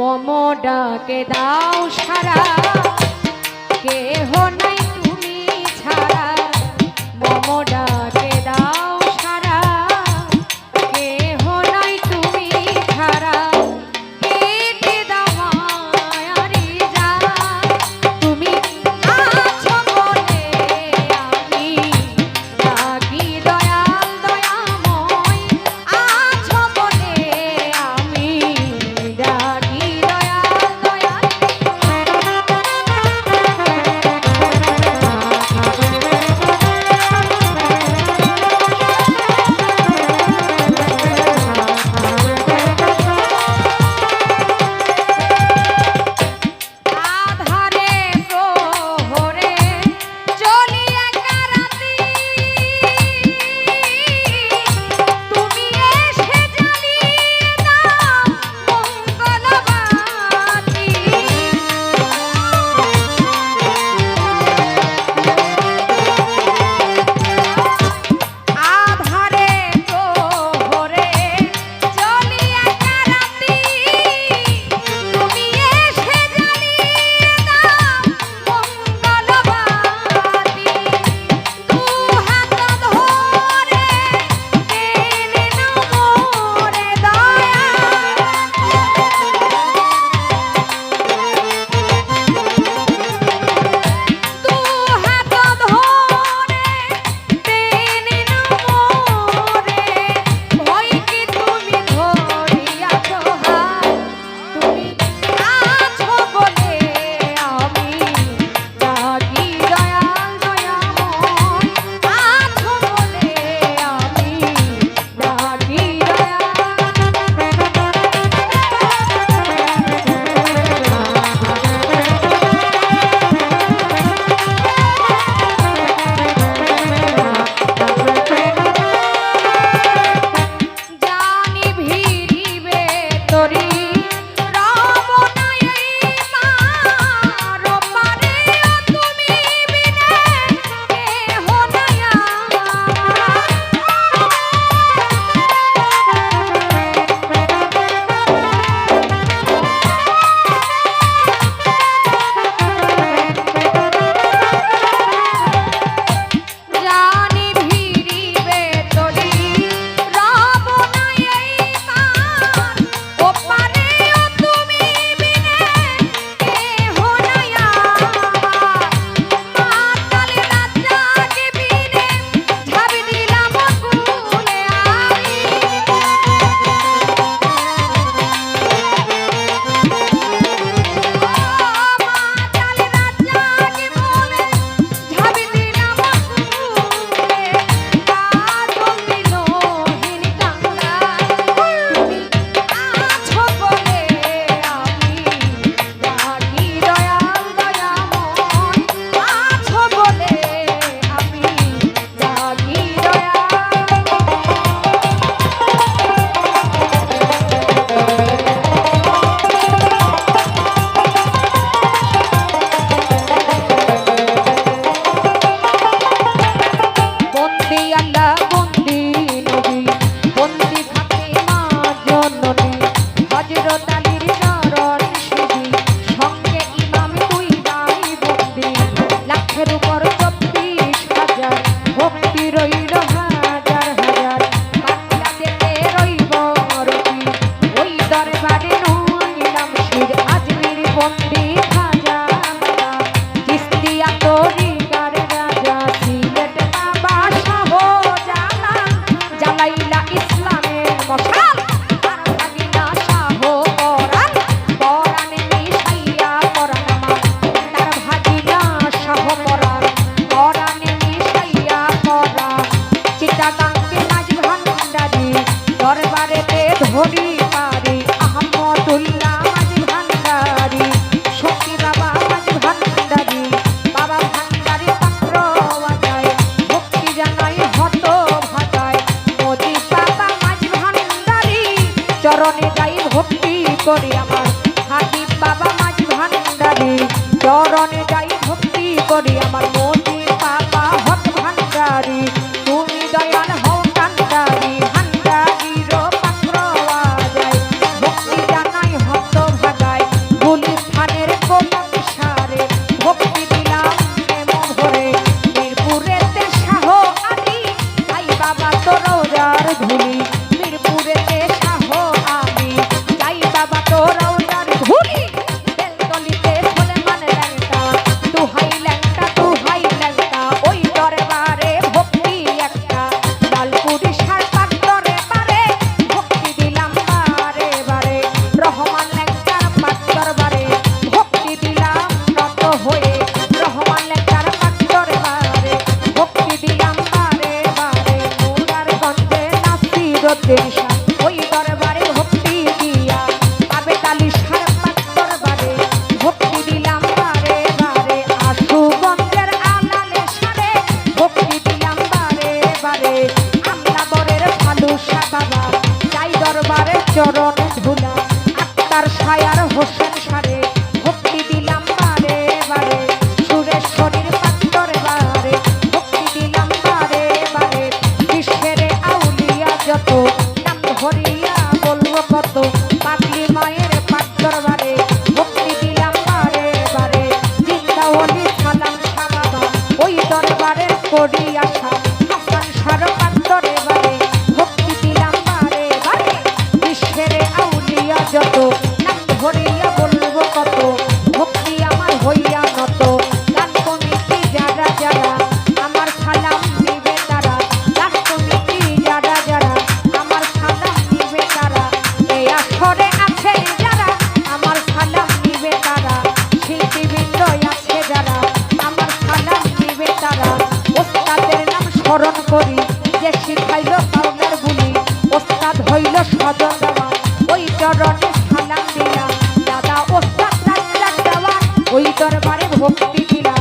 মম ডাকে দাও সারা। কেহ নাই chorro. ভজন দেওয়ান ওই চরণে সালাম দিলাম। দাদা ওস্তাদ সাজ্জাদ দেওয়ান ওই দরবারে ভক্তি দিলাম।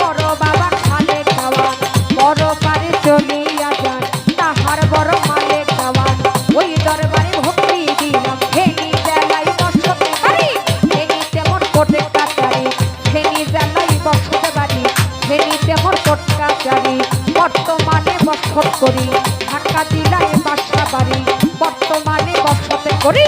বড় বাবার খালে দেওয়ান বড় পারে চলিয়া যান। তাহার বড় মালে দেওয়ান ওই দরবারে ভক্তি দিলাম। ফেনি জেলায় বসতে পারি। ফেনি তেমন কোটে কাটারি ফেনি জেলায় বসতে পারি। ফেনি তেমন কোটকা চারি বর্তমানে বসত করি। ঢাকা জেলায় করি